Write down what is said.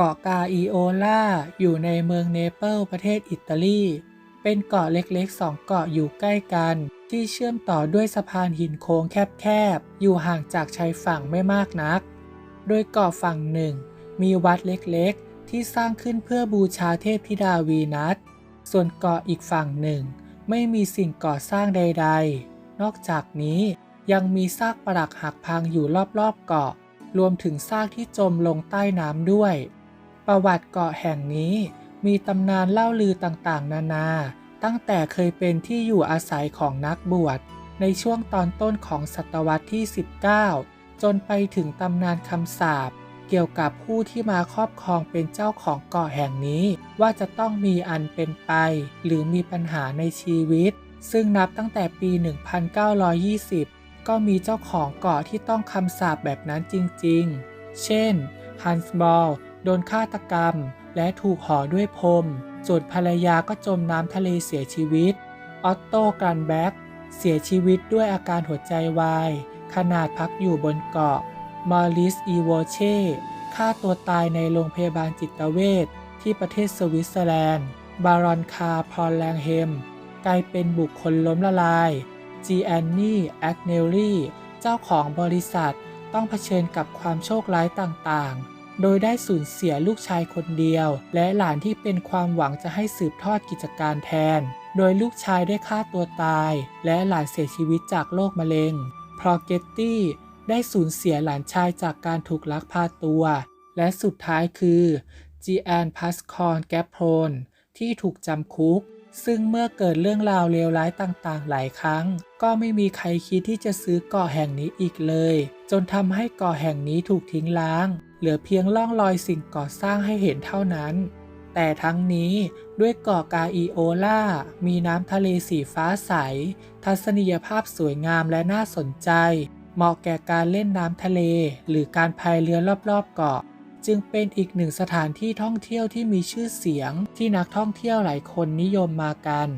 เกาะกาอิโอล่าอยู่ในเมืองเนเปิลประเทศอิตาลี เป็นเกาะเล็กๆสองเกาะอยู่ใกล้กัน ที่เชื่อมต่อด้วยสะพานหินโค้งแคบๆ อยู่ห่างจากชายฝั่งไม่มากนัก โดยเกาะฝั่งหนึ่ง มีวัดเล็กๆ ที่สร้างขึ้นเพื่อบูชาเทพธิดาวีนัส ส่วนเกาะอีกฝั่งหนึ่ง ไม่มีสิ่งก่อสร้างใดๆ นอกจากนี้ยังมีซากปรักหักพังอยู่รอบๆเกาะรวมถึงซากที่จมลงใต้น้ำด้วย ประวัติเกาะแห่งนี้ มีตำนานเล่าลือต่างๆ นานา ตั้งแต่เคยเป็นที่อยู่อาศัยของนักบวช ในช่วงตอนต้นของศตวรรษที่ 19 จนไปถึงตำนานคำสาปเกี่ยวกับผู้ที่มาครอบครองเป็นเจ้าของเกาะแห่งนี้ ว่าจะต้องมีอันเป็นไป หรือมีปัญหาในชีวิต ซึ่งนับตั้งแต่ปี 1920 ก็มีเจ้าของเกาะที่ต้องคำสาปแบบนั้นจริงๆ เช่นฮันส์บอล โดนฆาตกรรม และถูกห่อด้วยพรมส่วนภรรยาก็จมน้ำทะเลเสียชีวิต ออตโตกันแบ็กเสียชีวิตด้วยอาการหัวใจวาย ขนาดพักอยู่บนเกาะ มอริส อีโวเช่ฆ่าตัวตายในโรงพยาบาลจิตเวชที่ประเทศสวิตเซอร์แลนด์ บารอนคา พอลแลงเฮม กลายเป็นบุคคลล้มละลาย จีแอนนี่แอคเนลลี่ เจ้าของบริษัทต้องเผชิญกับความโชคร้ายต่างๆ โดยได้สูญเสียลูกชายคนเดียว และหลานที่เป็นความหวังจะให้สืบทอดกิจการแทน โดยลูกชายได้ฆ่าตัวตาย และหลานเสียชีวิตจากโรคมะเร็ง พรอเกตตี้ได้สูญเสียหลานชายจากการถูกลักพาตัว และสุดท้ายคือจีแอนพัสคอนแกปโพนที่ถูกจำคุก ซึ่งเมื่อเกิดเรื่องราวเลวร้ายต่างๆ หลายครั้ง ก็ไม่มีใครคิดที่จะซื้อเกาะแห่งนี้อีกเลย จนทำให้เกาะแห่งนี้ถูกทิ้งล้าง เหลือเพียงล่องรอยสิ่งก่อสร้างให้เห็นเท่านั้น แต่ทั้งนี้ด้วยเกาะกาอิโอล่า มีน้ำทะเลสีฟ้าใส ทัศนียภาพสวยงามและน่าสนใจ เหมาะแก่การเล่นน้ำทะเล หรือการพายเรือรอบๆเกาะ จึงเป็นอีกหนึ่งสถานที่ท่องเที่ยวที่มีชื่อเสียงที่นักท่องเที่ยวหลายคนนิยมมากัน